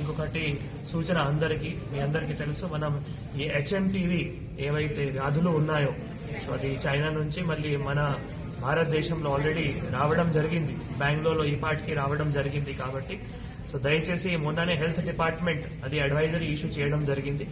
ఇంకొకటి సూచన అందరికీ మీ అందరికీ తెలుసు మనం ఈ హెచ్ఎంటీవీ ఏవైతే వ్యాధులు ఉన్నాయో సో అది చైనా నుంచి మళ్ళీ మన భారతదేశంలో ఆల్రెడీ రావడం జరిగింది. బెంగళూరులో ఈ పాటికి రావడం జరిగింది కాబట్టి. సో దయచేసి మొన్ననే హెల్త్ డిపార్ట్మెంట్ అది అడ్వైజరీ ఇష్యూ చేయడం జరిగింది.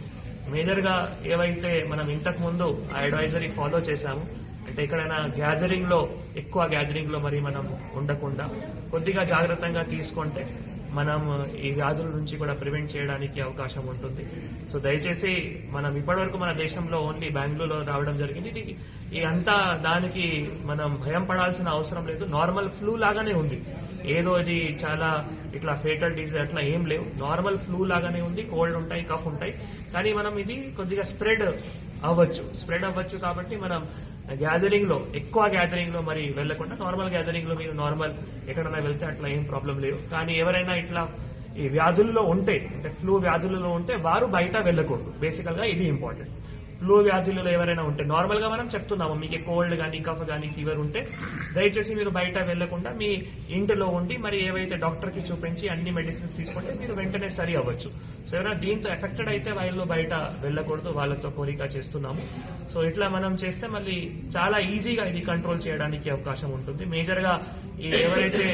మేజర్గా ఏవైతే మనం ఇంతకు ముందు ఆ అడ్వైజరీ ఫాలో చేశాము అంటే ఎక్కడైనా గ్యాదరింగ్లో ఎక్కువ గ్యాదరింగ్లో మరి మనం ఉండకుండా కొద్దిగా జాగ్రత్తగా తీసుకుంటే మనం ఈ వ్యాధుల నుంచి కూడా ప్రివెంట్ చేయడానికి అవకాశం ఉంటుంది. సో దయచేసి మనం ఇప్పటివరకు మన దేశంలో ఓన్లీ బెంగళూరులో రావడం జరిగింది. ఇది ఈ అంతా దానికి మనం భయం పడాల్సిన అవసరం లేదు. నార్మల్ ఫ్లూ లాగానే ఉంది. ఏదో ఇది చాలా ఇట్లా ఫేటల్ డిజీజ్ అట్లా ఏం లేవు. నార్మల్ ఫ్లూ లాగానే ఉంది. కోల్డ్ ఉంటాయి కఫ్ ఉంటాయి. కానీ మనం ఇది కొద్దిగా స్ప్రెడ్ అవ్వచ్చు స్ప్రెడ్ అవ్వచ్చు కాబట్టి మనం గ్యాదరింగ్లో ఎక్కువ గ్యాదరింగ్లో మరి వెళ్ళకుండా నార్మల్ గ్యాదరింగ్లో మీరు నార్మల్ ఎక్కడైనా వెళ్తే అట్లా ఏం ప్రాబ్లం లేవు కానీ ఎవరైనా ఇట్లా ఈ వ్యాధుల్లో ఉంటే అంటే ఫ్లూ వ్యాధులలో ఉంటే వారు బయట వెళ్ళకూడదు. బేసికల్గా ఇది ఇంపార్టెంట్ ఫ్లూ వ్యాధులలో ఎవరైనా ఉంటే నార్మల్గా మనం చెప్తున్నాము మీకు కోల్డ్ కానీ కఫ్ కానీ ఫీవర్ ఉంటే దయచేసి మీరు బయట వెళ్ళకుండా మీ ఇంటిలో ఉండి మరి ఏవైతే డాక్టర్కి చూపించి అన్ని మెడిసిన్స్ తీసుకుంటే మీరు వెంటనే సరి అవ్వచ్చు. సో ఎవరైనా దీంతో ఎఫెక్టెడ్ అయితే వాళ్ళు బయట వెళ్ళకూడదు వాళ్ళతో కోరిక చేస్తున్నాము. సో ఇట్లా మనం చేస్తే మళ్ళీ చాలా ఈజీగా ఇది కంట్రోల్ చేయడానికి అవకాశం ఉంటుంది. మేజర్గా ఎవరైతే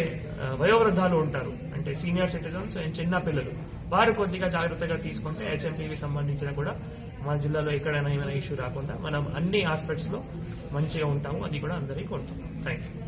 వయోవృద్ధాలు ఉంటారు అంటే సీనియర్ సిటిజన్స్ అండ్ చిన్న పిల్లలు వారు కొద్దిగా జాగ్రత్తగా తీసుకుంటే హెచ్ఎంపీకి సంబంధించిన కూడా మా జిల్లాలో ఎక్కడైనా ఏమైనా ఇష్యూ రాకుండా మనం అన్ని ఆస్పెక్ట్స్లో మంచిగా ఉంటాము. అది కూడా అందరికీ కోరుతున్నాం థ్యాంక్ యూ